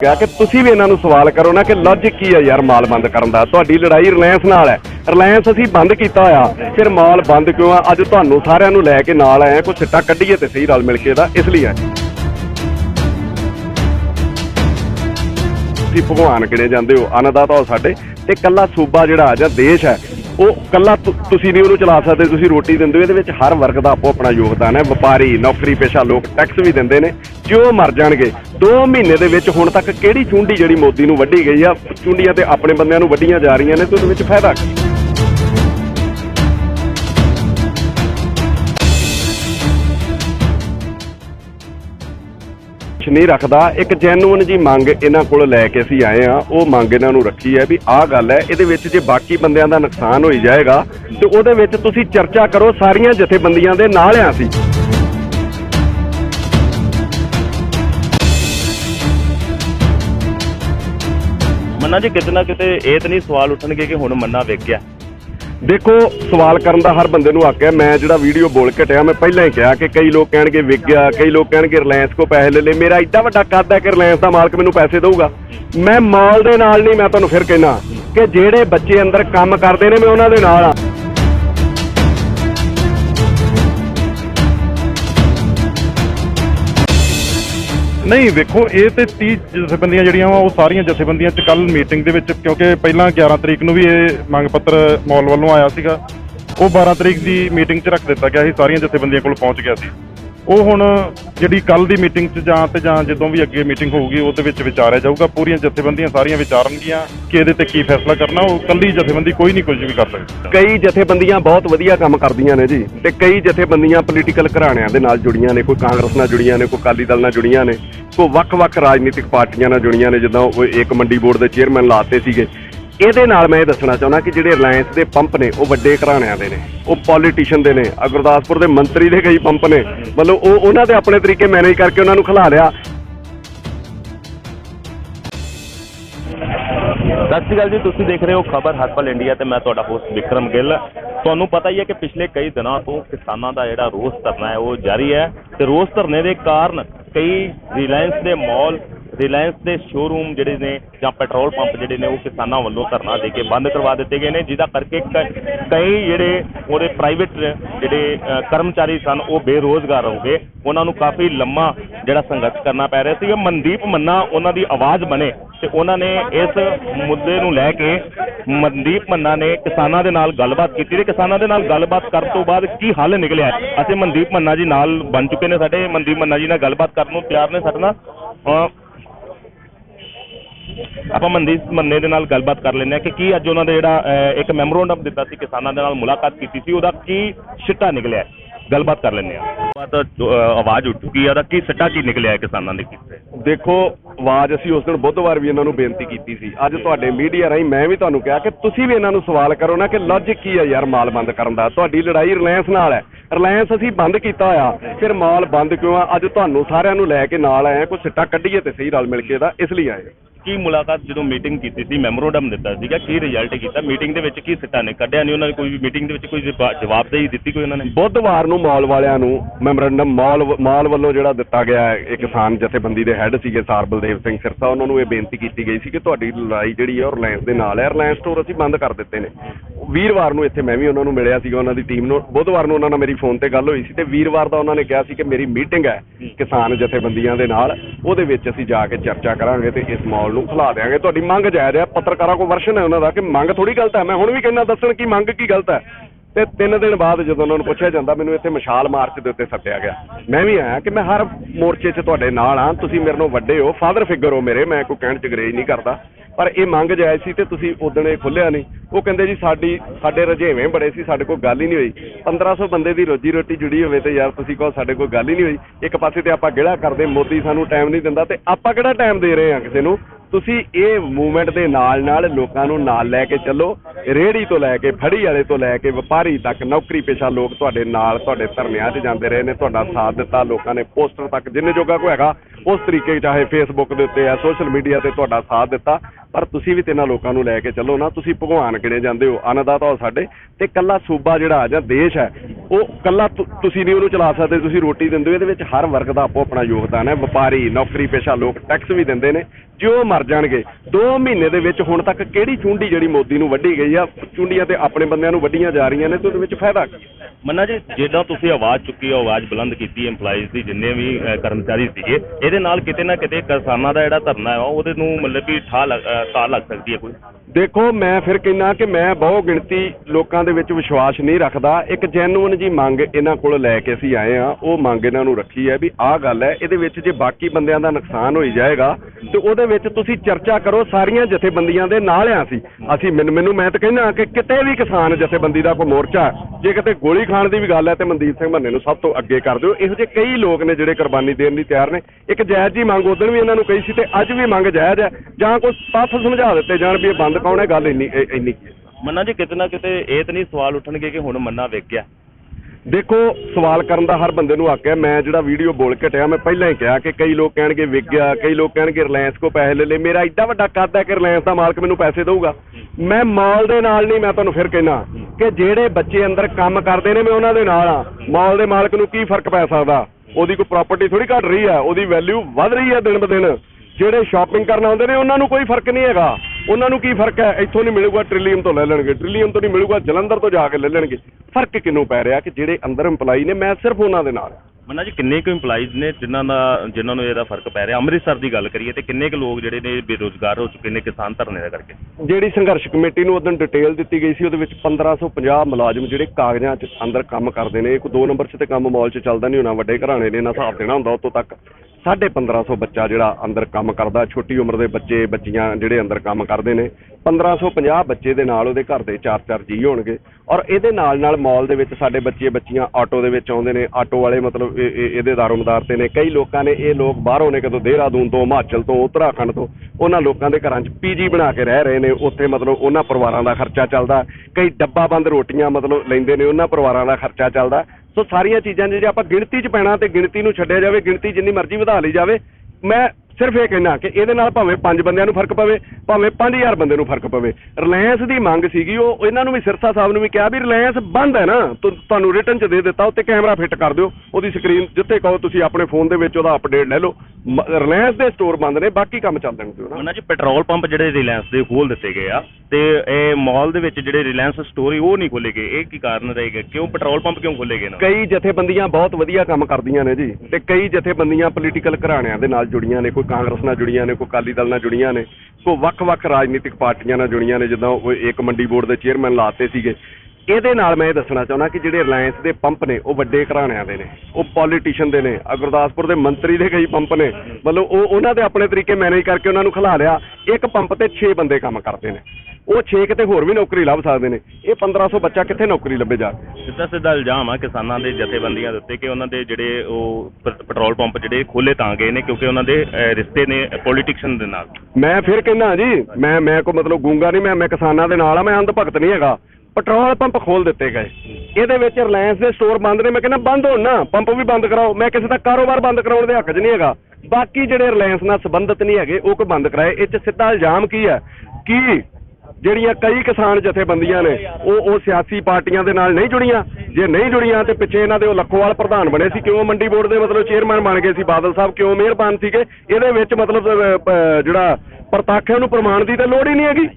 ਕਿਹਾ ਕਿ ਤੁਸੀਂ ਵੀ ਇਹਨਾਂ ਨੂੰ ਸਵਾਲ ਕਰੋ ਨਾ ਕਿ ਲੌਜੀਕ ਕੀ ਹੈ ਯਾਰ ਮਾਲ ਬੰਦ ਕਰਨ ਦਾ? ਤੁਹਾਡੀ ਲੜਾਈ ਰਿਲਾਇੰਸ ਨਾਲ ਹੈ। ਰਿਲਾਇੰਸ ਅਸੀਂ ਬੰਦ ਕੀਤਾ ਹੋਇਆ। ਫਿਰ ਮਾਲ ਬੰਦ ਕਿਉਂ ਆ? ਅੱਜ ਤੁਹਾਨੂੰ ਸਾਰਿਆਂ ਨੂੰ ਲੈ ਕੇ ਨਾਲ ਆਏ ਆ ਕੋਈ ਸਿੱਟਾ ਕੱਢੀਏ ਤੇ ਸਹੀ ਰਲ ਮਿਲ ਕੇ ਦਾ ਇਸ ਲਈ ਆ ਤੁਸੀਂ ਭਗਵਾਨ ਗਿਣੇ ਜਾਂਦੇ ਹੋ ਅਨਦਾਤਾ ਹੋ ਸਾਡੇ। ਤੇ ਕੱਲਾ ਸੂਬਾ ਜਿਹੜਾ ਜਾਂ ਦੇਸ਼ ਹੈ। ਉਹ ਕੱਲਾ ਤੁਸੀਂ ਨਹੀਂ ਉਹਨੂੰ ਚਲਾ ਸਕਦੇ, ਤੁਸੀਂ ਰੋਟੀ ਦਿੰਦੇ ਹੋ, ਇਹਦੇ ਵਿੱਚ ਹਰ ਵਰਗ ਦਾ ਆਪੋ ਆਪਣਾ ਯੋਗਦਾਨ ਹੈ, ਵਪਾਰੀ, ਨੌਕਰੀ ਪੇਸ਼ਾ, ਲੋਕ ਟੈਕਸ ਵੀ ਦਿੰਦੇ ਨੇ, ਜੋ ਮਰ ਜਾਣਗੇ 2 ਮਹੀਨੇ ਦੇ ਵਿੱਚ ਹੁਣ ਤੱਕ ਕਿਹੜੀ ਚੁੰਡੀ ਜਿਹੜੀ ਮੋਦੀ ਨੂੰ ਵੱਢੀ ਗਈ ਆ, ਚੁੰਡੀਆਂ ਤੇ ਆਪਣੇ ਬੰਦਿਆਂ ਨੂੰ ਵੱਢੀਆਂ ਜਾ ਰਹੀਆਂ ਨੇ, ਤੇ ਉਹਦੇ ਵਿੱਚ ਫਾਇਦਾ ਕੀ? ਨਹੀਂ ਰੱਖਦਾ। ਇੱਕ ਜੈਨੂਨ ਜੀ ਮੰਗ ਇਹਨਾਂ ਕੋਲ ਲੈ ਕੇ ਅਸੀਂ ਆਏ ਆ ਉਹ ਮੰਗ ਇਹਨਾਂ ਨੂੰ ਰੱਖੀ ਹੈ ਵੀ ਆਹ ਗੱਲ ਹੈ, ਇਹਦੇ ਵਿੱਚ ਜੇ ਬਾਕੀ ਬੰਦਿਆਂ ਦਾ ਨੁਕਸਾਨ ਹੋਈ ਜਾਏਗਾ, ਤੇ ਉਹਦੇ ਵਿੱਚ ਤੁਸੀਂ ਚਰਚਾ ਕਰੋ ਸਾਰੀਆਂ ਜਥੇਬੰਦੀਆਂ ਦੇ ਨਾਲ ਆ ਅਸੀਂ। ਮੰਨਾ ਜੀ, ਕਿਤੇ ਨਾ ਕਿਤੇ ਇਹ ਤਾਂ ਨਹੀਂ ਸਵਾਲ ਉੱਠਣਗੇ ਕਿ ਹੁਣ ਮੰਨਾ ਵਿਕ ਗਿਆ। ਦੇਖੋ, ਸਵਾਲ ਕਰਨ ਦਾ ਹਰ ਬੰਦੇ ਨੂੰ ਹੱਕ ਹੈ। ਮੈਂ ਜਿਹੜਾ ਵੀਡੀਓ ਬੋਲ ਕੇ ਟਿਆ, ਮੈਂ ਪਹਿਲਾਂ ਹੀ ਕਿਹਾ ਕਿ ਕਈ ਲੋਕ ਕਹਿਣਗੇ ਵਿਕ ਗਿਆ, ਕਈ ਲੋਕ ਕਹਿਣਗੇ ਰਿਲਾਇੰਸ ਕੋ ਪੈਸੇ ਲੈ ਲਏ। ਮੇਰਾ ਇੱਡਾ ਵੱਡਾ ਕੱਦ ਹੈ ਕਿ ਰਿਲਾਇੰਸ ਦਾ ਮਾਲਕ ਮੈਨੂੰ ਪੈਸੇ ਦੇਊਗਾ। ਮੈਂ ਮਾਲ ਦੇ ਨਾਲ ਨਹੀਂ, ਮੈਂ ਤੁਹਾਨੂੰ ਫਿਰ ਕਹਿਣਾ ਕਿ ਜਿਹੜੇ ਬੱਚੇ ਅੰਦਰ ਕੰਮ ਕਰਦੇ ਨੇ, ਮੈਂ ਉਹਨਾਂ ਦੇ ਨਾਲ ਆ ਨਹੀਂ, ਵੇਖੋ, ਇਹ ਤੇ 30 ਜਥੇਬੰਦੀਆਂ ਜਿਹੜੀਆਂ ਵਾ, ਉਹ ਸਾਰੀਆਂ ਜਥੇਬੰਦੀਆਂ ਚ ਕੱਲ ਮੀਟਿੰਗ ਦੇ ਵਿੱਚ, ਕਿਉਂਕਿ ਪਹਿਲਾਂ 11 ਤਰੀਕ ਨੂੰ ਵੀ ਇਹ ਮੰਗ ਪੱਤਰ ਮੌਲ ਵੱਲੋਂ ਆਇਆ ਸੀਗਾ। ਉਹ 12 ਤਰੀਕ ਦੀ ਮੀਟਿੰਗ 'ਚ ਰੱਖ ਦਿੱਤਾ ਗਿਆ ਸੀ, ਸਾਰੀਆਂ ਜਥੇਬੰਦੀਆਂ ਕੋਲ ਪਹੁੰਚ ਗਿਆ ਸੀ। ਉਹ ਹੁਣ ਜਿਹੜੀ ਕੱਲ ਦੀ ਮੀਟਿੰਗ 'ਚ ਜਾਂ ਤੇ ਜਾਂ ਜਦੋਂ ਵੀ ਅੱਗੇ ਮੀਟਿੰਗ ਹੋਊਗੀ, ਉਹਦੇ ਵਿੱਚ ਵਿਚਾਰਿਆ ਜਾਊਗਾ। ਪੂਰੀਆਂ ਜਥੇਬੰਦੀਆਂ ਸਾਰੀਆਂ ਵਿਚਾਰਨਗੀਆਂ ਕਿ ਇਹਦੇ ਤੇ ਕੀ ਫੈਸਲਾ ਕਰਨਾ, ਉਹ ਕੱਲੀ ਜਥੇਬੰਦੀ ਕੋਈ ਨਹੀਂ ਕੁਝ ਵੀ ਕਰ ਸਕਦੀ। ਕਈ ਜਥੇਬੰਦੀਆਂ ਬਹੁਤ ਵਧੀਆ ਕੰਮ ਕਰਦੀਆਂ ਨੇ ਜੀ ਤੇ ਕਈ ਜਥੇਬੰਦੀਆਂ ਪੋਲੀਟੀਕਲ ਘਰਾਣਿਆਂ ਦੇ ਨਾਲ ਜੁੜੀਆਂ ਨੇ, ਕੋਈ ਕਾਂਗਰਸ ਨਾਲ ਜੁੜੀਆਂ ਨੇ, ਕੋਈ ਅਕਾਲੀ ਦਲ ਨਾਲ ਜੁੜੀਆਂ ਨੇ, ਕੋਈ ਵੱਖ-ਵੱਖ ਰਾਜਨੀਤਿਕ ਪਾਰਟੀਆਂ ਨਾਲ ਜੁੜੀਆਂ ਨੇ, ਜਿੱਦਾਂ ਉਹ ਇੱਕ ਮੰਡੀ ਬੋਰਡ ਦੇ ਚੇਅਰਮੈਨ ਲਾਤੇ ਸੀਗੇ। ਇਹਦੇ ਨਾਲ ਮੈਂ ਇਹ ਦੱਸਣਾ ਚਾਹੁੰਦਾ ਕਿ ਜਿਹੜੇ ਰਿਲਾਇੰਸ ਦੇ ਪੰਪ ਨੇ, ਉਹ ਵੱਡੇ ਘਰਾਣਿਆਂ ਦੇ ਨੇ। ਉਹ ਪੋਲੀਟੀਸ਼ੀਅਨ ਦੇ ਨੇ ਆ ਗੁਰਦਾਸਪੁਰ ਦੇ ਮੰਤਰੀ ਦੇ ਕਈ ਪੰਪ ਨੇ। ਮਤਲਬ ਉਹ, ਉਹਨਾਂ ਦੇ ਆਪਣੇ ਤਰੀਕੇ ਮੈਨੇਜ ਕਰਕੇ ਉਹਨਾਂ ਨੂੰ ਖਿਲਾ ਲਿਆ। ਸਤਿ ਸ਼੍ਰੀ ਅਕਾਲ ਜੀ, ਤੁਸੀਂ ਦੇਖ ਰਹੇ ਹੋ ਖਬਰ ਹਰਪਲ ਇੰਡੀਆ ਤੇ ਮੈਂ ਤੁਹਾਡਾ ਹੋਸਟ ਵਿਕਰਮ ਗਿੱਲ। ਤੁਹਾਨੂੰ ਪਤਾ ਹੀ ਹੈ ਕਿ ਪਿਛਲੇ ਕਈ ਦਿਨਾਂ ਤੋਂ ਕਿਸਾਨਾਂ ਦਾ ਜਿਹੜਾ ਰੋਸ ਧਰਨਾ ਹੈ, ਉਹ ਜਾਰੀ ਹੈ ਤੇ ਰੋਸ ਧਰਨੇ ਦੇ ਕਾਰਨ ਕਈ ਰਿਲਾਇੰਸ ਦੇ ਮਾਲ ਰਿਲਾਇੰਸ ਦੇ ਸ਼ੋਰੂਮ ਜਿਹੜੇ ਨੇ ਜਾਂ ਪੈਟਰੋਲ ਪੰਪ ਜਿਹੜੇ ਨੇ, ਉਹ ਕਿਸਾਨਾਂ ਵੱਲੋਂ ਧਰਨਾ ਦੇ ਕੇ ਬੰਦ ਕਰਵਾ ਦਿੱਤੇ ਗਏ ਨੇ, ਜਿਹਦਾ ਕਰਕੇ ਕ- ਕਈ ਜਿਹੜੇ ਉਹਦੇ ਪ੍ਰਾਈਵੇਟ ਜਿਹੜੇ ਕਰਮਚਾਰੀ ਸਨ, ਉਹ ਬੇਰੋਜ਼ਗਾਰ ਹੋ ਗਏ। ਉਹਨਾਂ ਨੂੰ ਕਾਫੀ ਲੰਮਾ ਜਿਹੜਾ ਸੰਘਰਸ਼ ਕਰਨਾ ਪੈ ਰਿਹਾ ਸੀ ਮਨਦੀਪ ਮੰਨਾ ਉਹਨਾਂ ਦੀ ਆਵਾਜ਼ ਬਣੇ ਤੇ ਉਹਨਾਂ ਨੇ ਇਸ ਮੁੱਦੇ ਨੂੰ ਲੈ ਕੇ ਮਨਦੀਪ ਮੰਨਾ ਨੇ ਕਿਸਾਨਾਂ ਦੇ ਨਾਲ ਗੱਲਬਾਤ ਕੀਤੀ ਤੇ ਕਿਸਾਨਾਂ ਦੇ ਨਾਲ ਗੱਲਬਾਤ ਕਰਨ ਤੋਂ ਬਾਅਦ ਕੀ ਹੱਲ ਨਿਕਲਿਆ? ਅਸੀਂ ਮਨਦੀਪ ਮੰਨਾ ਜੀ ਨਾਲ ਬਣ ਚੁੱਕੇ ਨੇ ਸਾਡੇ। ਮਨਦੀਪ ਮੰਨਾ ਜੀ ਨਾਲ ਗੱਲਬਾਤ ਕਰਨ ਨੂੰ ਤਿਆਰ ਨੇ ਸਾਡੇ ਨਾਲ। ਆਪਾਂ ਮਨਦੀਪ ਮੰਨੇ ਦੇ ਨਾਲ ਗੱਲਬਾਤ ਕਰ ਲੈਂਦੇ ਹਾਂ ਕਿ ਕੀ ਅੱਜ ਉਹਨਾਂ ਦਾ ਜਿਹੜਾ ਇੱਕ ਮੈਮੋਰੰਡਮ ਦਿੱਤਾ ਸੀ ਕਿਸਾਨਾਂ ਦੇ ਨਾਲ ਮੁਲਾਕਾਤ ਕੀਤੀ ਸੀ, ਉਹਦਾ ਕੀ ਸਿੱਟਾ ਨਿਕਲਿਆ? ਗੱਲਬਾਤ ਕਰ ਲੈਂਦੇ ਹਾਂ। ਬਾਤ ਆਵਾਜ਼ ਉੱਠ ਚੁੱਕੀ ਹੈ, ਉਹਦਾ ਕੀ ਸਿੱਟਾ ਕੀ ਨਿਕਲਿਆ ਕਿਸਾਨਾਂ ਦੇ ਕੀਤੇ ਦੇਖੋ, ਆਵਾਜ਼ ਅਸੀਂ ਉਸ ਦਿਨ ਬੁੱਧਵਾਰ ਵੀ ਇਹਨਾਂ ਨੂੰ ਬੇਨਤੀ ਕੀਤੀ ਸੀ। ਅੱਜ ਤੁਹਾਡੇ ਮੀਡੀਆ ਰਾਹੀਂ ਮੈਂ ਵੀ ਤੁਹਾਨੂੰ ਕਿਹਾ ਕਿ ਤੁਸੀਂ ਵੀ ਇਹਨਾਂ ਨੂੰ ਸਵਾਲ ਕਰੋ ਨਾ ਕਿ ਲੌਜੀਕ ਕੀ ਹੈ ਯਾਰ ਮਾਲ ਬੰਦ ਕਰਨ ਦਾ। ਤੁਹਾਡੀ ਲੜਾਈ ਰਿਲਾਇੰਸ ਨਾਲ ਹੈ। ਰਿਲਾਇੰਸ ਅਸੀਂ ਬੰਦ ਕੀਤਾ ਹੋਇਆ। ਫਿਰ ਮਾਲ ਬੰਦ ਕਿਉਂ ਆ? ਅੱਜ ਤੁਹਾਨੂੰ ਸਾਰਿਆਂ ਨੂੰ ਲੈ ਕੇ ਨਾਲ ਆਏ ਆ ਕੋਈ ਸਿੱਟਾ ਕੱਢੀਏ ਤੇ ਸਹੀ ਰਲ ਮਿਲ ਕੇ ਦਾ, ਇਸ ਲਈ ਆਏ ਕੀ ਮੁਲਾਕਾਤ ਜਦੋਂ ਮੀਟਿੰਗ ਕੀਤੀ ਸੀ, ਮੈਮੋਰੰਡਮ ਦਿੱਤਾ ਸੀਗਾ, ਕੀ ਰਿਜ਼ਲਟ ਕੀਤਾ, ਮੀਟਿੰਗ ਦੇ ਵਿੱਚ ਕੀ ਸਿੱਟਾ ਨੇ, ਕੱਢਿਆ ਨਹੀਂ ਉਹਨਾਂ ਨੇ ਕੋਈ, ਮੀਟਿੰਗ ਦੇ ਵਿੱਚ ਕੋਈ ਜਵਾ- ਜਵਾਬਦੇਹੀ ਦਿੱਤੀ ਕੋਈ ਉਹਨਾਂ ਨੇ? ਬੁੱਧਵਾਰ ਨੂੰ ਮਾਲ ਵਾਲਿਆਂ ਨੂੰ ਮੈਮੋਰੰਡਮ ਮਾਲ ਮਾਲ ਵੱਲੋਂ ਜਿਹੜਾ ਦਿੱਤਾ ਗਿਆ ਹੈ, ਇਹ ਕਿਸਾਨ ਜਥੇਬੰਦੀ ਦੇ ਹੈੱਡ ਸੀਗੇ ਸਾਰ ਬਲਦੇਵ ਸਿੰਘ ਸਿਰਸਾ, ਉਹਨਾਂ ਨੂੰ ਇਹ ਬੇਨਤੀ ਕੀਤੀ ਗਈ ਸੀ ਕਿ ਤੁਹਾਡੀ ਲੜਾਈ ਜਿਹੜੀ ਹੈ ਉਹ ਰਿਲਾਇੰਸ ਦੇ ਨਾਲ ਹੈ। ਰਿਲਾਇੰਸ ਸਟੋਰ ਅਸੀਂ ਬੰਦ ਕਰ ਦਿੱਤੇ ਨੇ। ਵੀਰਵਾਰ ਨੂੰ ਇੱਥੇ ਮੈਂ ਵੀ ਉਹਨਾਂ ਨੂੰ ਮਿਲਿਆ ਸੀਗਾ, ਉਹਨਾਂ ਦੀ ਟੀਮ ਨੂੰ। ਬੁੱਧਵਾਰ ਨੂੰ ਉਹਨਾਂ ਨਾਲ ਮੇਰੀ ਫੋਨ ਤੇ ਗੱਲ ਹੋਈ ਸੀ ਤੇ ਵੀਰਵਾਰ ਦਾ ਉਹਨਾਂ ਨੇ ਕਿਹਾ ਸੀ ਕਿ ਮੇਰੀ ਮੀਟਿੰਗ ਹੈ ਕਿਸਾਨ ਜਥੇਬੰਦੀਆਂ ਦੇ ਨਾਲ। ਉਹਦੇ ਵਿੱਚ ਅਸੀਂ ਜਾ ਕੇ ਚਰਚਾ ਕਰਾਂਗੇ ਤੇ ਇਸ ਮਾਲ ਨੂੰ ਖੁਲਾ ਦੇਵਾਂਗੇ ਤੁਹਾਡੀ ਮੰਗ ਜਾਇਜ਼ ਹੈ, ਪੱਤਰਕਾਰਾਂ ਕੋਲ ਵਰਸ਼ਨ ਹੈ ਉਹਨਾਂ ਦਾ ਕਿ ਮੰਗ ਥੋੜੀ ਗਲਤ ਹੈ। ਮੈਂ ਹੁਣ ਵੀ ਕਹਿੰਦਾ, ਦੱਸਣ ਕੀ ਮੰਗ, ਕੀ ਗਲਤ ਹੈ? ਤੇ ਤਿੰਨ ਦਿਨ ਬਾਅਦ ਜਦੋਂ ਉਹਨਾਂ ਨੂੰ ਪੁੱਛਿਆ ਜਾਂਦਾ, ਮੈਨੂੰ ਇੱਥੇ ਮਸ਼ਾਲ ਮਾਰਚ ਦੇ ਉੱਤੇ ਸੱਦਿਆ ਗਿਆ। ਮੈਂ ਵੀ ਆਇਆ ਕਿ ਮੈਂ ਹਰ ਮੋਰਚੇ 'ਚ ਤੁਹਾਡੇ ਨਾਲ ਆ ਤੁਸੀਂ ਮੇਰੇ ਨਾਲੋਂ ਵੱਡੇ ਹੋ ਫਾਦਰ ਫਿਗਰ ਹੋ ਮੇਰੇ, ਮੈਂ ਕੋਈ ਕਹਿਣ 'ਚ ਗਰੇਜ ਨਹੀਂ ਕਰਦਾ। ਪਰ ਇਹ ਮੰਗ ਜਾਇਜ਼ ਸੀ ਤੇ ਤੁਸੀਂ ਉਦਣ ਇਹ ਖੁੱਲਿਆ ਨਹੀਂ। ਉਹ ਕਹਿੰਦੇ ਜੀ, ਸਾਡੀ, ਸਾਡੇ ਰਜੇਵੇਂ ਬੜੇ ਸੀ, ਸਾਡੇ ਕੋਲ ਗੱਲ ਹੀ ਨਹੀਂ ਹੋਈ। 1500 ਬੰਦੇ ਦੀ ਰੋਜੀ ਰੋਟੀ ਜੁੜੀ ਹੋਵੇ ਤੇ ਯਾਰ, ਤੁਸੀਂ ਕਹੋ ਸਾਡੇ ਕੋਲ ਗੱਲ ਹੀ ਨਹੀਂ ਹੋਈ। ਇੱਕ ਪਾਸੇ ਤੇ ਆਪਾਂ ਗਿਹੜਾ ਕਰਦੇ, ਮੋਦੀ ਸਾਨੂੰ ਟਾਈਮ ਨਹੀਂ ਦਿੰਦਾ ਤੇ ਆਪਾਂ ਕਿਹੜਾ ਟਾਈਮ ਦੇ ਰਹੇ ਹਾਂ ਕਿਸੇ ਨੂੰ? ਤੁਸੀਂ ਇਹ ਮੂਵਮੈਂਟ ਦੇ ਨਾਲ ਨਾਲ ਲੋਕਾਂ ਨੂੰ ਨਾਲ ਲੈ ਕੇ ਚੱਲੋ, ਰੇਹੜੀ ਤੋਂ ਲੈ ਕੇ, ਫੜੀ ਵਾਲੇ ਤੋਂ ਲੈ ਕੇ, ਵਪਾਰੀ ਤੱਕ, ਨੌਕਰੀ ਪੇਸ਼ਾ ਲੋਕ ਤੁਹਾਡੇ ਨਾਲ, ਤੁਹਾਡੇ ਧਰਨਿਆਂ 'ਚ ਜਾਂਦੇ ਰਹੇ ਨੇ, ਤੁਹਾਡਾ ਸਾਥ ਦਿੱਤਾ, ਲੋਕਾਂ ਨੇ ਪੋਸਟਰ ਤੱਕ, ਜਿੰਨੇ ਜੋਗਾ ਕੋਈ ਹੈਗਾ, ਉਸ ਤਰੀਕੇ ਚਾਹੇ ਫੇਸਬੁੱਕ ਦੇ ਉੱਤੇ ਆ ਸੋਸ਼ਲ ਮੀਡੀਆ ਤੇ ਤੁਹਾਡਾ ਸਾਥ ਦਿੱਤਾ, ਪਰ ਤੁਸੀਂ ਵੀ ਤਿੰਨਾਂ ਲੋਕਾਂ ਨੂੰ ਲੈ ਕੇ ਚੱਲੋ ਨਾ, ਤੁਸੀਂ ਭਗਵਾਨ ਗਿਣੇ ਜਾਂਦੇ ਹੋ? ਅਨਦਾਤਾ ਹੋ ਸਾਡੇ, ਤੇ ਕੱਲਾ ਸੂਬਾ ਜਿਹੜਾ ਜਾਂ ਦੇਸ਼ ਹੈ, ਉਹ ਕੱਲਾ ਤੁਸੀਂ ਨਹੀਂ ਉਹਨੂੰ ਚਲਾ ਸਕਦੇ, ਤੁਸੀਂ ਰੋਟੀ ਦਿੰਦੇ ਹੋ, ਇਹਦੇ ਵਿੱਚ ਹਰ ਵਰਗ ਦਾ ਆਪੋ ਆਪਣਾ ਯੋਗਦਾਨ ਹੈ, ਵਪਾਰੀ, ਨੌਕਰੀ ਪੇਸ਼ਾ ਲੋਕ ਟੈਕਸ ਵੀ ਦਿੰਦੇ ਨੇ ਜੇ ਉਹ ਮਰ ਜਾਣਗੇ। 2 ਮਹੀਨੇ ਦੇ ਵਿੱਚ ਹੁਣ ਤੱਕ ਕਿਹੜੀ ਚੁੰਡੀ ਜਿਹੜੀ ਮੋਦੀ ਨੂੰ ਵੱਢੀ ਗਈ ਆ ਚੁੰਡੀਆਂ ਤੇ ਆਪਣੇ ਬੰਦਿਆਂ ਨੂੰ ਵੱਢੀਆਂ ਜਾ ਰਹੀਆਂ ਨੇ ਤੇ ਉਹਦੇ ਵਿੱਚ ਫਾਇਦਾ ਕੀ? ਮੰਨਾ ਜੀ ਜਿਹੜਾ ਤੁਸੀਂ ਆਵਾਜ਼ ਚੁੱਕੀ ਹੋ ਆਵਾਜ਼ ਬੁਲੰਦ ਕੀਤੀ EMPLOYEES ਦੀ ਜਿੰਨੇ ਵੀ ਕਰਮਚਾਰੀ ਸੀਗੇ ਇਹਦੇ ਨਾਲ ਕਿਤੇ ਨਾ ਕਿਤੇ ਕਿਸਾਨਾਂ ਦਾ ਜਿਹੜਾ ਧਰਨਾ ਹੈ ਉਹਦੇ ਨੂੰ ਮਤਲਬ ਕਿ ਠਾ ਲੱਗ- ਅਹ, ਲੱਗ ਸਕਦੀ ਹੈ ਕੋਈ? ਦੇਖੋ, ਮੈਂ ਫਿਰ ਕਹਿੰਨਾ ਕਿ ਮੈਂ ਬਹੁ ਗਿਣਤੀ ਲੋਕਾਂ ਦੇ ਵਿੱਚ ਵਿਸ਼ਵਾਸ ਨਹੀਂ ਰੱਖਦਾ। ਇੱਕ ਜੈਨੂਇਨ ਜੀ ਮੰਗ ਇਹਨਾਂ ਕੋਲ ਲੈ ਕੇ ਅਸੀਂ ਆਏ ਆ ਉਹ ਮੰਗ ਇਹਨਾਂ ਨੂੰ ਰੱਖੀ ਹੈ ਵੀ ਆਹ ਗੱਲ ਹੈ, ਇਹਦੇ ਵਿੱਚ ਜੇ ਬਾਕੀ ਬੰਦਿਆਂ ਦਾ ਨੁਕਸਾਨ ਹੋਈ ਜਾਏਗਾ, ਤੇ ਉਹਦੇ ਵਿੱਚ ਤੁਸੀਂ ਚਰਚਾ ਕਰੋ ਸਾਰੀਆਂ ਜਥੇਬੰਦੀਆਂ ਦੇ ਨਾਲ ਆ ਅਸੀਂ। ਅਸੀਂ ਮੈਨੂੰ ਮੈਨੂੰ ਮੈਂ ਤਾਂ ਕਹਿੰਦਾ ਕਿ ਕਿਤੇ ਵੀ ਕਿਸਾਨ ਜਥੇਬੰਦੀ ਦਾ ਕੋਈ ਮੋਰਚਾ, ਜੇ ਕਿਤੇ ਗੋਲੀ ਖਾਣ ਦੀ ਵੀ ਗੱਲ ਹੈ ਤੇ ਮਨਦੀਪ ਸਿੰਘ ਮੰਨੇ ਨੂੰ ਸਭ ਤੋਂ ਅੱਗੇ ਕਰ ਦਿਓ। ਇਹੋ ਜਿਹੇ ਕਈ ਲੋਕ ਨੇ ਜਿਹੜੇ ਕੁਰਬਾਨੀ ਦੇਣ ਲਈ ਤਿਆਰ ਨੇ। ਇੱਕ ਜਾਇਜ਼ ਜੀ ਮੰਗ ਉਦੋਂ ਵੀ ਇਹਨਾਂ ਨੂੰ ਕਹੀ ਸੀ ਤੇ ਅੱਜ ਵੀ ਮੰਗ ਜਾਇਜ਼ ਹੈ। ਜਾਂ ਕੋਈ ਤੱਥ ਸਮਝਾ ਦਿੱਤੇ ਜਾਣ ਵੀ ਇਹ ਬੰਦ ਕੌਣ ਹੈ ਗੱਲ ਇੰਨੀ ਇਹ- ਇੰਨੀ ਕੀ ਹੈ? ਮੰਨਾ ਜੀ ਕਿਤੇ ਨਾ ਕਿਤੇ ਇਹ ਤਾਂ ਨਹੀਂ ਸਵਾਲ ਉੱਠਣਗੇ ਕਿ ਹੁਣ ਮੰਨਾ ਵਿਕ ਗਿਆ। ਦੇਖੋ ਸਵਾਲ ਕਰਨ ਦਾ ਹਰ ਬੰਦੇ ਨੂੰ ਹੱਕ ਹੈ। ਮੈਂ ਜਿਹੜਾ ਵੀਡੀਓ ਬੋਲ ਕੇ ਹਟਿਆ ਮੈਂ ਪਹਿਲਾਂ ਹੀ ਕਿਹਾ ਕਿ ਕਈ ਲੋਕ ਕਹਿਣਗੇ ਵਿਕ ਗਿਆ ਕਈ ਲੋਕ ਕਹਿਣਗੇ ਰਿਲਾਇੰਸ ਕੋ ਪੈਸੇ ਲੈ ਲਏ। ਮੇਰਾ ਐਡਾ ਵੱਡਾ ਕੱਦ ਹੈ ਕਿ ਰਿਲਾਇੰਸ ਦਾ ਮਾਲਕ ਮੈਨੂੰ ਪੈਸੇ ਦੇਊਗਾ। ਮੈਂ ਮਾਲ ਦੇ ਨਾਲ ਨਹੀਂ ਮੈਂ ਤੁਹਾਨੂੰ ਫਿਰ ਕਹਿਣਾ ਕਿ ਜਿਹੜੇ ਬੱਚੇ ਅੰਦਰ ਕੰਮ ਕਰਦੇ ਨੇ ਮੈਂ ਉਹਨਾਂ ਦੇ ਨਾਲ ਆ ਮਾਲ ਦੇ ਮਾਲਕ ਨੂੰ ਕੀ ਫ਼ਰਕ ਪੈ ਸਕਦਾ? ਉਹਦੀ ਕੋਈ ਪ੍ਰਾਪਰਟੀ ਥੋੜੀ ਘਟ ਰਹੀ ਹੈ ਉਹਦੀ ਵੈਲਿਊ ਵੱਧ ਰਹੀ ਹੈ ਦਿਨ ਬ ਦਿਨ। ਜਿਹੜੇ ਸ਼ਾਪਿੰਗ ਕਰਨ ਆਉਂਦੇ ਨੇ ਉਹਨਾਂ ਨੂੰ ਕੋਈ ਫ਼ਰਕ ਨਹੀਂ ਹੈਗਾ। ਉਹਨਾਂ ਨੂੰ ਕੀ ਫ਼ਰਕ ਹੈ? ਇੱਥੋਂ ਨਹੀਂ ਮਿਲੂਗਾ ਟ੍ਰਿਲੀਅਮ ਤੋਂ ਲੈ ਲੈਣਗੇ। ਟ੍ਰਿਲੀਅਮ ਤੋਂ ਨਹੀਂ ਮਿਲੂਗਾ ਜਲੰਧਰ ਤੋਂ ਜਾ ਕੇ ਲੈ ਲੈਣਗੇ। ਫ਼ਰਕ ਕਿਹਨੂੰ ਪੈ ਰਿਹਾ ਕਿ ਜਿਹੜੇ ਅੰਦਰ EMPLOYE ਨੇ ਮੈਂ ਸਿਰਫ ਉਹਨਾਂ ਦੇ ਨਾਲ ਮੰਨਾ ਜੀ ਕਿੰਨੇ ਕੁ EMPLOYEES ਨੇ ਜਿਨ੍ਹਾਂ ਦਾ ਜਿਨ੍ਹਾਂ ਨੂੰ ਇਹਦਾ ਫ਼ਰਕ ਪੈ ਰਿਹਾ? ਅੰਮ੍ਰਿਤਸਰ ਦੀ ਗੱਲ ਕਰੀਏ ਤੇ ਕਿੰਨੇ ਕੁ ਲੋਕ ਜਿਹੜੇ ਨੇ ਬੇਰੋਜ਼ਗਾਰ ਹੋ ਚੁੱਕੇ ਨੇ ਕਿਸਾਨ ਧਰਨੇ ਦਾ ਕਰਕੇ? ਜਿਹੜੀ ਸੰਘਰਸ਼ ਕਮੇਟੀ ਨੂੰ ਉਦੋਂ ਡਿਟੇਲ ਦਿੱਤੀ ਗਈ ਸੀ ਉਹਦੇ ਵਿੱਚ 1550 ਮੁਲਾਜ਼ਮ ਜਿਹੜੇ ਕਾਗਜ਼ਾਂ 'ਚ ਅੰਦਰ ਕੰਮ ਕਰਦੇ ਨੇ। ਇੱਕ ਦੋ ਨੰਬਰ 'ਚ ਤੇ ਕੰਮ ਮਾਲ 'ਚ ਚੱਲਦਾ ਨਹੀਂ ਹੋਣਾ ਵੱਡੇ ਘਰਾਣੇ ਨੇ ਇਹਨਾਂ ਹਿਸਾਬ ਦੇਣਾ ਹੁੰਦਾ ਉਤੋਂ ਤੱਕ। 1550 ਬੱਚਾ ਜਿਹੜਾ ਅੰਦਰ ਕੰਮ ਕਰਦਾ, ਛੋਟੀ ਉਮਰ ਦੇ ਬੱਚੇ, ਬੱਚੀਆਂ ਜਿਹੜੇ ਅੰਦਰ ਕੰਮ ਕਰਦੇ ਨੇ 1550 ਬੱਚੇ ਦੇ ਨਾਲ ਉਹਦੇ ਘਰ ਦੇ ਚਾਰ ਚਾਰ ਜੀ ਹੋਣਗੇ ਔਰ ਇਹਦੇ ਨਾਲ ਨਾਲ ਮਾਲ ਦੇ ਵਿੱਚ ਸਾਡੇ ਬੱਚੇ, ਬੱਚੀਆਂ ਆਟੋ ਦੇ ਵਿੱਚ ਆਉਂਦੇ ਨੇ, ਆਟੋ ਵਾਲੇ ਮਤਲਬ ਇਹ- ਇਹ- ਇਹਦੇ ਦਾਰੋਮਦਾਰ ਤੇ ਨੇ, ਕਈ ਲੋਕਾਂ ਨੇ ਇਹ ਲੋਕ ਬਾਹਰੋਂ ਨੇ ਕਦੋਂ ਦੇਹਰਾਦੂਨ ਤੋਂ, ਹਿਮਾਚਲ ਤੋਂ, ਉੱਤਰਾਖੰਡ ਤੋਂ, ਉਹਨਾਂ ਲੋਕਾਂ ਦੇ ਘਰਾਂ 'ਚ ਪੀਜੀ ਬਣਾ ਕੇ ਰਹਿ ਰਹੇ ਨੇ, ਉੱਥੇ ਮਤਲਬ ਉਹਨਾਂ ਪਰਿਵਾਰਾਂ ਦਾ ਖਰਚਾ ਚੱਲਦਾ, ਕਈ ਡੱਬਾ ਬੰਦ ਰੋਟੀਆਂ ਮਤਲਬ ਲੈਂਦੇ ਨੇ, ਉਹਨਾਂ ਪਰਿਵਾਰਾਂ ਦਾ ਖਰਚਾ ਚੱਲਦਾ ਸੋ ਸਾਰੀਆਂ ਚੀਜ਼ਾਂ ਜੇ ਆਪਾਂ ਗਿਣਤੀ 'ਚ ਪੈਣਾ ਤੇ ਗਿਣਤੀ ਨੂੰ ਛੱਡਿਆ ਜਾਵੇ, ਗਿਣਤੀ ਜਿੰਨੀ ਮਰਜ਼ੀ ਵਧਾ ਲਈ ਜਾਵੇ, ਮੈਂ ਸਿਰਫ ਇਹ ਕਹਿਣਾ ਕਿ ਇਹਦੇ ਨਾਲ ਭਾਵੇਂ ਪੰਜ ਬੰਦਿਆਂ ਨੂੰ ਫ਼ਰਕ ਪਵੇ ਭਾਵੇਂ 5000 ਬੰਦੇ ਨੂੰ ਫ਼ਰਕ ਪਵੇ। ਰਿਲਾਇੰਸ ਦੀ ਮੰਗ ਸੀਗੀ ਉਹ ਇਹਨਾਂ ਨੂੰ ਵੀ ਸਿਰਸਾ ਸਾਹਿਬ ਨੂੰ ਵੀ ਕਿਹਾ ਵੀ ਰਿਲਾਇੰਸ ਬੰਦ ਹੈ ਨਾ। ਤੁਹਾਨੂੰ ਰਿਟਰਨ 'ਚ ਦੇ ਦਿੱਤਾ ਉੱਤੇ ਕੈਮਰਾ ਫਿੱਟ ਕਰ ਦਿਓ। ਉਹਦੀ ਸਕਰੀਨ ਜਿੱਥੇ ਕਹੋ ਤੁਸੀਂ ਆਪਣੇ ਫੋਨ ਦੇ ਵਿੱਚ ਉਹਦਾ ਅਪਡੇਟ ਲੈ ਲਓ। ਰਿਲਾਇੰਸ ਦੇ ਸਟੋਰ ਬੰਦ ਨੇ ਬਾਕੀ ਕੰਮ ਚੱਲ ਦੇਣ ਦਿਓ ਨਾ। ਮੰਨਾ ਜੀ ਪੈਟਰੋਲ ਪੰਪ ਜਿਹੜੇ ਰਿਲਾਇੰਸ ਦੇ ਖੋਲ ਦਿੱਤੇ ਗਏ ਆ ਤੇ ਇਹ ਮਾਲ ਦੇ ਵਿੱਚ ਜਿਹੜੇ ਰਿਲਾਇੰਸ ਸਟੋਰ ਉਹ ਨਹੀਂ ਖੋਲੇ ਗਏ। ਇਹ ਕੀ ਕਾਰਨ ਰਹੇਗਾ ਕਿਉਂ ਪੈਟਰੋਲ ਪੰਪ ਕਿਉਂ ਖੋਲੇ ਗਏ ਨਾ? ਕਈ ਜਥੇਬੰਦੀਆਂ ਬਹੁਤ ਵਧੀਆ ਕੰਮ ਕਰਦੀਆਂ ਨੇ ਜੀ ਤੇ ਕਈ ਜਥੇਬੰਦੀਆਂ ਪੋਲੀਟੀਕਲ ਘਰਾਣਿਆਂ ਦੇ ਨਾਲ ਜੁੜੀਆਂ ਨੇ ਕੋਈ ਕਾਂਗਰਸ ਨਾਲ ਜੁੜੀਆਂ ਨੇ, ਕੋਈ ਅਕਾਲੀ ਦਲ ਨਾਲ ਜੁੜੀਆਂ ਨੇ। ਕੋਈ ਵੱਖ-ਵੱਖ ਰਾਜਨੀਤਿਕ ਪਾਰਟੀਆਂ ਨਾਲ ਜੁੜੀਆਂ ਨੇ, ਜਿੱਦਾਂ ਉਹ ਇੱਕ ਮੰਡੀ ਬੋਰਡ ਦੇ ਚੇਅਰਮੈਨ ਲਾਤੇ ਸੀਗੇ। ਇਹਦੇ ਨਾਲ ਮੈਂ ਇਹ ਦੱਸਣਾ ਚਾਹੁੰਦਾ ਕਿ ਜਿਹੜੇ ਰਿਲਾਇੰਸ ਦੇ ਪੰਪ ਨੇ, ਉਹ ਵੱਡੇ ਘਰਾਣਿਆਂ ਦੇ ਨੇ। ਉਹ ਪੋਲੀਟੀਸ਼ੀਅਨ ਦੇ ਨੇ, ਗੁਰਦਾਸਪੁਰ ਦੇ ਮੰਤਰੀ ਦੇ ਕਈ ਪੰਪ ਨੇ। ਮਤਲਬ ਉਹ, ਉਹਨਾਂ ਦੇ ਆਪਣੇ ਤਰੀਕੇ ਮੈਨੇਜ ਕਰਕੇ ਉਹਨਾਂ ਨੂੰ ਖਿਲਾ ਲਿਆ। ਇੱਕ ਪੰਪ ਤੇ 6 ਬੰਦੇ ਕੰਮ ਕਰਦੇ ਨੇ। ਉਹ 6 ਕਿਤੇ ਹੋਰ ਵੀ ਨੌਕਰੀ ਲੱਭ ਸਕਦੇ ਨੇ। ਇਹ 1500 ਬੱਚਾ ਕਿੱਥੇ ਨੌਕਰੀ ਲੱਭੇ ਜਾ? ਸਿੱਧਾ ਸਿੱਧਾ ਇਲਜ਼ਾਮ ਆ ਕਿਸਾਨਾਂ ਦੇ ਜਥੇਬੰਦੀਆਂ ਦੇ ਉੱਤੇ ਕਿ ਉਹਨਾਂ ਦੇ ਜਿਹੜੇ ਉਹ ਪ- ਪੈਟਰੋਲ ਪੰਪ ਜਿਹੜੇ ਖੋਲੇ ਤਾਂ ਗਏ ਨੇ ਕਿਉਂਕਿ ਉਹਨਾਂ ਦੇ ਅਹ, ਰਿਸ਼ਤੇ ਨੇ ਪੋਲੀਟੀਸ਼ੀਅਨ ਦੇ ਨਾਲ। ਮੈਂ ਫਿਰ ਕਹਿੰਦਾ ਜੀ ਮੈਂ ਮੈਂ ਕੋ ਮਤਲਬ ਗੂੰਗਾ ਨਹੀਂ ਮੈਂ ਮੈਂ ਕਿਸਾਨਾਂ ਦੇ ਨਾਲ ਆ ਮੈਂ ਅੰਧ ਭਗਤ ਨਹੀਂ ਹੈਗਾ। ਪੈਟਰੋਲ ਪੰਪ ਖੋਲ ਦਿੱਤੇ ਗਏ। ਇਹਦੇ ਵਿੱਚ ਰਿਲਾਇੰਸ ਦੇ ਸਟੋਰ ਬੰਦ ਨੇ ਮੈਂ ਕਹਿੰਦਾ ਬੰਦ ਹੋਣ ਨਾ ਪੰਪ ਵੀ ਬੰਦ ਕਰਾਓ। ਮੈਂ ਕਿਸੇ ਦਾ ਕਾਰੋਬਾਰ ਬੰਦ ਕਰਾਉਣ ਦੇ ਹੱਕ 'ਚ ਨਹੀਂ ਹੈਗਾ। ਬਾਕੀ ਜਿਹੜੇ ਰਿਲਾਇੰਸ ਨਾਲ ਸੰਬੰਧਿਤ ਨਹੀਂ ਹੈਗੇ ਉਹ ਕੋ ਬੰਦ ਕਰਾਏ। ਇਹ 'ਚ ਸਿੱਧਾ ਇਲਜ਼ਾਮ ਕੀ ਹੈ? ਕਿ ਜਿਹੜੀਆਂ ਕਈ ਕਿਸਾਨ ਜਥੇਬੰਦੀਆਂ ਨੇ ਉਹ ਉਹ ਸਿਆਸੀ ਪਾਰਟੀਆਂ ਦੇ ਨਾਲ ਨਹੀਂ ਜੁੜੀਆਂ। ਜੇ ਨਹੀਂ ਜੁੜੀਆਂ ਤੇ ਪਿੱਛੇ ਇਹਨਾਂ ਦੇ ਉਹ ਲੱਖੋਵਾਲ ਪ੍ਰਧਾਨ ਬਣੇ ਸੀ ਕਿਉਂ ਮੰਡੀ ਬੋਰਡ ਦੇ ਮਤਲਬ ਚੇਅਰਮੈਨ ਬਣ ਗਏ ਸੀ ਬਾਦਲ ਸਾਹਿਬ ਕਿਉਂ ਮਿਹਰਬਾਨ ਸੀਗੇ? ਇਹਦੇ ਵਿੱਚ ਮਤਲਬ ਜਿਹੜਾ ਪ੍ਰਤਾਖਿਆ ਨੂੰ ਪ੍ਰਮਾਣ ਦੀ ਤਾਂ ਲੋੜ ਹੀ ਨਹੀਂ ਹੈਗੀ।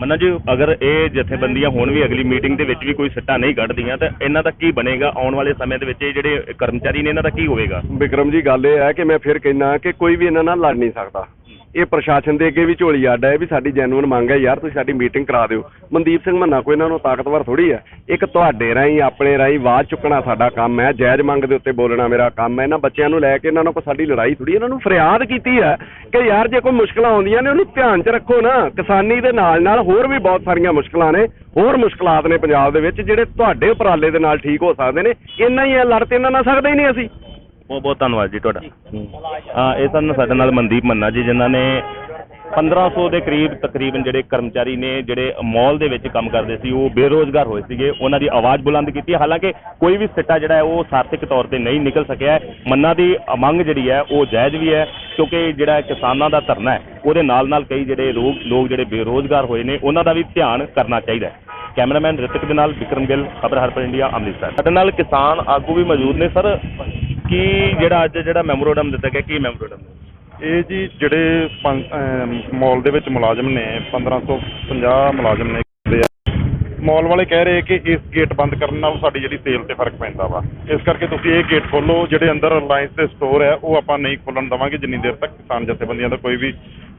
ਮੰਨਾ ਜੀ ਅਗਰ ਇਹ ਜਥੇਬੰਦੀਆਂ ਹੁਣ ਵੀ ਅਗਲੀ ਮੀਟਿੰਗ ਦੇ ਵਿੱਚ ਵੀ ਕੋਈ ਸਿੱਟਾ ਨਹੀਂ ਕੱਢਦੀਆਂ ਤਾਂ ਇਹਨਾਂ ਦਾ ਕੀ ਬਣੇਗਾ? ਆਉਣ ਵਾਲੇ ਸਮੇਂ ਦੇ ਵਿੱਚ ਇਹ ਜਿਹੜੇ ਕਰਮਚਾਰੀ ਨੇ ਇਹਨਾਂ ਦਾ ਕੀ ਹੋਵੇਗਾ? ਵਿਕਰਮ ਜੀ ਗੱਲ ਇਹ ਹੈ ਕਿ ਮੈਂ ਫਿਰ ਕਹਿਣਾ ਕਿ ਕੋਈ ਵੀ ਇਹਨਾਂ ਨਾਲ ਲੜ ਨਹੀਂ ਸਕਦਾ। ਇਹ ਪ੍ਰਸ਼ਾਸਨ ਦੇ ਅੱਗੇ ਵੀ ਝੋਲੀ ਅੱਡ ਹੈ ਵੀ ਸਾਡੀ ਜੈਨੂਇਨ ਮੰਗ ਹੈ ਯਾਰ ਤੁਸੀਂ ਸਾਡੀ ਮੀਟਿੰਗ ਕਰਾ ਦਿਓ। ਮਨਦੀਪ ਸਿੰਘ ਮੰਨਾ ਕੋਈ ਇਹਨਾਂ ਨੂੰ ਤਾਕਤਵਰ ਥੋੜੀ ਹੈ ਇੱਕ ਤੁਹਾਡੇ ਰਾਹੀਂ, ਆਪਣੇ ਰਾਹੀਂ ਆਵਾਜ਼ ਚੁੱਕਣਾ ਸਾਡਾ ਕੰਮ ਹੈ ਜਾਇਜ਼ ਮੰਗ ਦੇ ਉੱਤੇ ਬੋਲਣਾ ਮੇਰਾ ਕੰਮ ਹੈ ਇਹਨਾਂ ਬੱਚਿਆਂ ਨੂੰ ਲੈ ਕੇ ਇਹਨਾਂ ਨੂੰ ਕੋਈ ਸਾਡੀ ਲੜਾਈ ਥੋੜੀ ਇਹਨਾਂ ਨੂੰ ਫਰਿਆਦ ਕੀਤੀ ਹੈ ਕਿ ਯਾਰ ਜੇ ਕੋਈ ਮੁਸ਼ਕਲਾਂ ਆਉਂਦੀਆਂ ਨੇ, ਉਹਨੂੰ ਧਿਆਨ 'ਚ ਰੱਖੋ ਨਾ। ਕਿਸਾਨੀ ਦੇ ਨਾਲ ਨਾਲ ਹੋਰ ਵੀ ਬਹੁਤ ਸਾਰੀਆਂ ਮੁਸ਼ਕਲਾਂ ਨੇ, ਹੋਰ ਮੁਸ਼ਕਲਾਤ ਨੇ ਪੰਜਾਬ ਦੇ ਵਿੱਚ, ਜਿਹੜੇ ਤੁਹਾਡੇ ਉਪਰਾਲੇ ਦੇ ਨਾਲ ਠੀਕ ਹੋ ਸਕਦੇ ਨੇ, ਇੰਨਾ ਹੀ ਹੈ ਲੜ ਤੇ ਇਹਨਾਂ ਨਾਲ ਸਕਦੇ ਹੀ ਨਹੀਂ ਅਸੀਂ। ਬਹੁਤ ਬਹੁਤ ਧੰਨਵਾਦ ਜੀ ਤੁਹਾਡਾ। ਆ ਇਹ ਸਨ ਸਾਡੇ ਨਾਲ ਮਨਦੀਪ ਮੰਨਾ ਜੀ ਜਿਨ੍ਹਾਂ ਨੇ 1500 ਦੇ ਕਰੀਬ ਤਕਰੀਬਨ ਜਿਹੜੇ ਕਰਮਚਾਰੀ ਨੇ ਜਿਹੜੇ ਮਾਲ ਦੇ ਵਿੱਚ ਕੰਮ ਕਰਦੇ ਸੀ ਉਹ ਬੇਰੋਜ਼ਗਾਰ ਹੋਏ ਸੀਗੇ। ਉਹਨਾਂ ਦੀ ਆਵਾਜ਼ ਬੁਲੰਦ ਕੀਤੀ। ਹਾਲਾਂਕਿ ਕੋਈ ਵੀ ਸਿੱਟਾ ਜਿਹੜਾ ਹੈ ਉਹ ਸਾਰਥਿਕ ਤੌਰ ਤੇ ਨਹੀਂ ਨਿਕਲ ਸਕਿਆ ਹੈ। ਮੰਨਾ ਦੀ ਮੰਗ ਜਿਹੜੀ ਹੈ ਉਹ ਜਾਇਜ਼ ਵੀ ਹੈ ਕਿਉਂਕਿ ਜਿਹੜਾ ਕਿਸਾਨਾਂ ਦਾ ਧਰਨਾ ਹੈ ਉਹਦੇ ਨਾਲ ਨਾਲ ਕਈ ਜਿਹੜੇ ਲੋਕ ਲੋਕ ਜਿਹੜੇ ਬੇਰੋਜ਼ਗਾਰ ਹੋਏ ਨੇ ਉਹਨਾਂ ਦਾ ਵੀ ਧਿਆਨ ਕਰਨਾ ਚਾਹੀਦਾ ਹੈ। ਕੈਮਰਾਮੈਨ ਰਿਤਿਕ ਦੇ ਨਾਲ ਵਿਕਰਮ ਗਿੱਲ ਖਬਰ ਹਰਪਲ ਇੰਡੀਆ ਅੰਮ੍ਰਿਤਸਰ। ਸਾਡੇ ਨਾਲ ਕਿਸਾਨ ਆਗੂ ਵੀ ਮੌਜੂਦ ਨੇ ਸਰ। ਕੀ ਜਿਹੜਾ ਅੱਜ ਜਿਹੜਾ ਮੈਮੋਰੰਡਮ ਦਿੱਤਾ ਗਿਆ ਕੀ ਮੈਮੋਰੰਡਮ ਇਹ ਜੀ ਜਿਹੜੇ ਮਾਲ ਦੇ ਵਿੱਚ ਮੁਲਾਜ਼ਮ ਨੇ 1550 ਮੁਲਾਜ਼ਮ ਨੇ। ਦੇ ਆ। ਮਾਲ ਵਾਲੇ ਕਹਿ ਰਹੇ ਕਿ ਇਸ ਗੇਟ ਬੰਦ ਕਰਨ ਨਾਲ ਸਾਡੀ ਜਿਹੜੀ ਸੇਲ ਤੇ ਫ਼ਰਕ ਪੈਂਦਾ ਵਾ। ਇਸ ਕਰਕੇ ਤੁਸੀਂ ਇਹ ਗੇਟ ਖੋਲੋ ਜਿਹੜੇ ਅੰਦਰ ਰਿਲਾਇੰਸ ਦੇ ਸਟੋਰ ਹੈ ਉਹ ਆਪਾਂ ਨਹੀਂ ਖੋਲਣ ਦੇਵਾਂਗੇ ਜਿੰਨੀ ਦੇਰ ਤੱਕ ਕਿਸਾਨ ਜਥੇਬੰਦੀਆਂ ਦਾ ਕੋਈ ਵੀ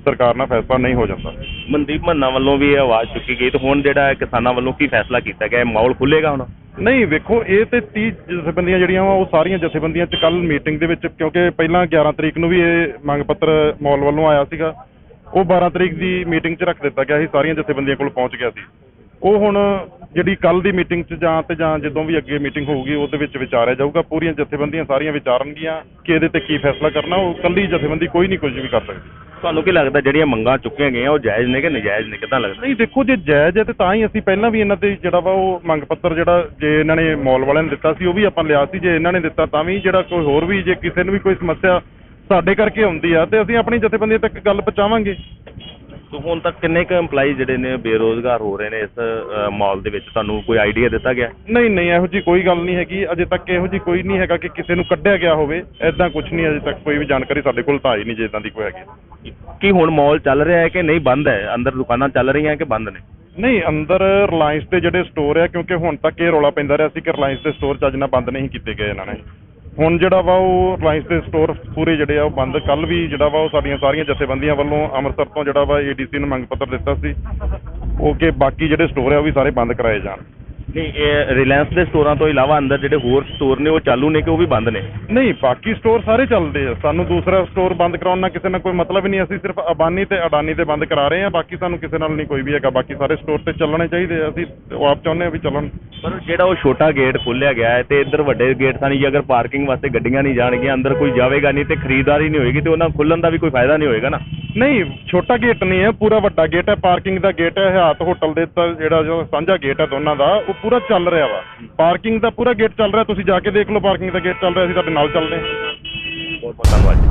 ਸਰਕਾਰ ਨਾਲ ਫੈਸਲਾ ਨਹੀਂ ਹੋ ਜਾਂਦਾ। ਮਨਦੀਪ ਮੰਨਾ ਵੱਲੋਂ ਵੀ ਇਹ ਆਵਾਜ਼ ਚੁੱਕੀ ਗਈ ਤੇ ਹੁਣ ਜਿਹੜਾ ਹੈ ਕਿਸਾਨਾਂ ਵੱਲੋਂ ਕੀ ਫੈਸਲਾ ਕੀਤਾ ਗਿਆ ਇਹ ਮਾਹੌਲ ਖੁੱਲੇਗਾ ਹੁਣ? ਨਹੀਂ, ਵੇਖੋ, ਇਹ ਤੇ 30 ਜਥੇਬੰਦੀਆਂ ਜਿਹੜੀਆਂ ਵਾ, ਉਹ ਸਾਰੀਆਂ ਜਥੇਬੰਦੀਆਂ ਚ ਕੱਲ ਮੀਟਿੰਗ ਦੇ ਵਿੱਚ, ਕਿਉਂਕਿ ਪਹਿਲਾਂ 11 ਤਰੀਕ ਨੂੰ ਵੀ ਇਹ ਮੰਗ ਪੱਤਰ ਮਾਲ ਵੱਲੋਂ ਆਇਆ ਸੀਗਾ। ਉਹ 12 ਤਰੀਕ ਦੀ ਮੀਟਿੰਗ 'ਚ ਰੱਖ ਦਿੱਤਾ ਗਿਆ ਸੀ, ਸਾਰੀਆਂ ਜਥੇਬੰਦੀਆਂ ਕੋਲ ਪਹੁੰਚ ਗਿਆ ਸੀ। ਉਹ ਹੁਣ ਜਿਹੜੀ ਕੱਲ ਦੀ ਮੀਟਿੰਗ 'ਚ ਜਾਂ ਤੇ ਜਾਂ ਜਦੋਂ ਵੀ ਅੱਗੇ ਮੀਟਿੰਗ ਹੋਊਗੀ, ਉਹਦੇ ਵਿੱਚ ਵਿਚਾਰਿਆ ਜਾਊਗਾ। ਪੂਰੀਆਂ ਜਥੇਬੰਦੀਆਂ ਸਾਰੀਆਂ ਵਿਚਾਰਨਗੀਆਂ ਕਿ ਇਹਦੇ ਤੇ ਕੀ ਫੈਸਲਾ ਕਰਨਾ, ਉਹ ਕੱਲੀ ਜਥੇਬੰਦੀ ਕੋਈ ਨਹੀਂ ਕੁਝ ਵੀ ਕਰ ਸਕਦੀ। ਤੁਹਾਨੂੰ ਕੀ ਲੱਗਦਾ ਜਿਹੜੀਆਂ ਮੰਗਾਂ ਚੁੱਕੀਆਂ ਗਈਆਂ, ਉਹ ਜਾਇਜ਼ ਨੇ ਕਿ ਨਜਾਇਜ਼ ਨੇ? ਕਿਦਾਂ ਲੱਗਦਾ? ਨਹੀਂ, ਦੇਖੋ, ਜੇ ਜਾਇਜ਼ ਹੈ ਤੇ ਤਾਂ ਹੀ ਅਸੀਂ ਪਹਿਲਾਂ ਵੀ ਇਹਨਾਂ ਤੇ ਜਿਹੜਾ ਵਾ ਉਹ ਮੰਗ ਪੱਤਰ ਜਿਹੜਾ ਜੇ ਇਹਨਾਂ ਨੇ ਮਾਲ ਵਾਲਿਆਂ ਨੇ ਦਿੱਤਾ ਸੀ, ਉਹ ਵੀ ਆਪਾਂ ਲਿਆ ਸੀ। ਜੇ ਇਹਨਾਂ ਨੇ ਦਿੱਤਾ ਤਾਂ ਵੀ ਜਿਹੜਾ ਕੋਈ ਹੋਰ ਵੀ ਜੇ ਕਿਸੇ ਨੂੰ ਵੀ ਕੋਈ ਸਮੱਸਿਆ ਸਾਡੇ ਕਰਕੇ ਆਉਂਦੀ ਆ, ਤੇ ਅਸੀਂ ਆਪਣੀ ਜਥੇਬੰਦੀਆਂ ਤੱਕ ਗੱਲ ਪਹੁੰਚਾਵਾਂਗੇ। ਸੋ ਹੁਣ ਤੱਕ ਕਿੰਨੇ ਕੁ EMPLOYEE ਜਿਹੜੇ ਨੇ ਬੇਰੋਜ਼ਗਾਰ ਹੋ ਰਹੇ ਨੇ ਇਸ ਮਾਲ ਦੇ ਵਿੱਚ? ਤੁਹਾਨੂੰ ਕੋਈ ਆਈਡੀਆ ਦਿੱਤਾ ਗਿਆ? ਨਹੀਂ ਨਹੀਂ ਇਹੋ ਜੀ ਕੋਈ ਗੱਲ ਨਹੀਂ ਹੈਗੀ। ਅਜੇ ਤੱਕ ਇਹੋ ਜੀ ਕੋਈ ਨਹੀਂ ਹੈਗਾ ਕਿ ਕਿਸੇ ਨੂੰ ਕੱਢਿਆ ਗਿਆ ਹੋਵੇ। ਐਦਾਂ ਕੁਝ ਨਹੀਂ ਅਜੇ ਤੱਕ ਕੋਈ ਵੀ ਜਾਣਕਾਰੀ ਸਾਡੇ ਕੋਲ ਤਾਂ ਆਈ ਨਹੀਂ ਜੇ ਇਦਾਂ ਦੀ ਕੋਈ ਹੈਗੀ। ਕੀ ਹੁਣ ਮਾਲ ਚੱਲ ਰਿਹਾ ਹੈ ਕਿ ਨਹੀਂ ਬੰਦ ਹੈ? ਅੰਦਰ ਦੁਕਾਨਾਂ ਚੱਲ ਰਹੀਆਂ ਕਿ ਬੰਦ ਨੇ? ਨਹੀਂ ਅੰਦਰ ਰਿਲਾਇੰਸ ਦੇ ਜਿਹੜੇ ਸਟੋਰ ਆ ਕਿਉਂਕਿ ਹੁਣ ਤੱਕ ਇਹ ਰੌਲਾ ਪੈਂਦਾ ਰਿਹਾ ਸੀ ਕਿ ਰਿਲਾਇੰਸ ਦੇ ਸਟੋਰ ਚੱਜ ਨਾਲ ਬੰਦ ਨਹੀਂ ਕੀਤੇ ਗਏ ਇਹਨਾਂ ਨੇ। ਹੁਣ ਜਿਹੜਾ ਵਾ ਉਹ ਰਿਲਾਇੰਸ ਦੇ ਸਟੋਰ ਪੂਰੇ ਜਿਹੜੇ ਆ ਉਹ ਬੰਦ। ਕੱਲ ਵੀ ਜਿਹੜਾ ਵਾ ਉਹ ਸਾਡੀਆਂ ਸਾਰੀਆਂ ਜਥੇਬੰਦੀਆਂ ਵੱਲੋਂ ਅੰਮ੍ਰਿਤਸਰ ਤੋਂ ਜਿਹੜਾ ਵਾ ਏਡੀਸੀ ਨੂੰ ਮੰਗ ਪੱਤਰ ਦਿੱਤਾ ਸੀ। ਉਹ ਕਿ ਬਾਕੀ ਜਿਹੜੇ ਸਟੋਰ ਆ ਉਹ ਵੀ ਸਾਰੇ ਬੰਦ ਕਰਾਏ ਜਾਣ। ਨਹੀਂ ਇਹ ਰਿਲਾਇੰਸ ਦੇ ਸਟੋਰਾਂ ਤੋਂ ਇਲਾਵਾ ਅੰਦਰ ਜਿਹੜੇ ਹੋਰ ਸਟੋਰ ਨੇ ਉਹ ਚਾਲੂ ਨੇ ਕਿ ਉਹ ਵੀ ਬੰਦ ਨੇ? ਨਹੀਂ ਬਾਕੀ ਸਟੋਰ ਸਾਰੇ ਚੱਲਦੇ ਆ। ਸਾਨੂੰ ਦੂਸਰਾ ਸਟੋਰ ਬੰਦ ਕਰਾਉਣ ਨਾਲ ਕਿਸੇ ਨਾਲ ਕੋਈ ਮਤਲਬ ਨਹੀਂ। ਅਸੀਂ ਸਿਰਫ ਅਬਾਨੀ ਤੇ ਅਡਾਨੀ ਤੇ ਬੰਦ ਕਰਾ ਰਹੇ ਆ ਬਾਕੀ ਸਾਨੂੰ ਕਿਸੇ ਨਾਲ ਨਹੀਂ ਕੋਈ ਵੀ ਹੈਗਾ। ਬਾਕੀ ਸਾਰੇ ਸਟੋਰ ਤੇ ਚੱਲਣੇ ਚਾਹੀਦੇ ਆ। ਅਸੀਂ ਉਹ ਆਪ ਚਾਹੁੰਦੇ ਆ ਵੀ ਚੱਲਣ। ਪਰ ਜਿਹੜਾ ਉਹ ਛੋਟਾ ਗੇਟ ਖੋਲਿਆ ਗਿਆ ਹੈ ਤੇ ਇੱਧਰ ਵੱਡੇ ਗੇਟ ਤਾਂ ਨਹੀਂ ਜੇ ਅਗਰ ਪਾਰਕਿੰਗ ਵਾਸਤੇ ਗੱਡੀਆਂ ਨਹੀਂ ਜਾਣਗੀਆਂ ਅੰਦਰ ਕੋਈ ਜਾਵੇਗਾ ਨਹੀਂ ਤੇ ਖਰੀਦਦਾਰੀ ਨਹੀਂ ਹੋਏਗੀ ਤੇ ਉਹਨਾਂ ਖੁੱਲਣ ਦਾ ਵੀ ਕੋਈ ਫਾਇਦਾ ਨਹੀਂ ਹੋਏਗਾ ਨਾ? ਨਹੀਂ ਛੋਟਾ ਗੇਟ ਨਹੀਂ ਹੈ। ਪੂਰਾ ਵੱਡਾ ਗੇਟ ਹੈ। ਪਾਰਕਿੰਗ ਦਾ ਗੇਟ ਹੈ। ਹਯਾਤ ਹੋਟਲ ਦੇ ਤਾਂ ਜਿਹੜਾ ਜੋ ਸਾਂਝਾ ਗੇਟ ਹੈ ਦੋਨਾਂ ਦਾ ਉਹ ਪੂਰਾ ਚੱਲ ਰਿਹਾ ਵਾ। ਪਾਰਕਿੰਗ ਦਾ ਪੂਰਾ ਗੇਟ ਚੱਲ ਰਿਹਾ। ਤੁਸੀਂ ਜਾ ਕੇ ਦੇਖ ਲਓ ਪਾਰਕਿੰਗ ਦਾ ਗੇਟ ਚੱਲ ਰਿਹਾ। ਅਸੀਂ ਤੁਹਾਡੇ ਨਾਲ ਚੱਲਦੇ ਹਾਂ। ਬਹੁਤ ਬਹੁਤ ਧੰਨਵਾਦ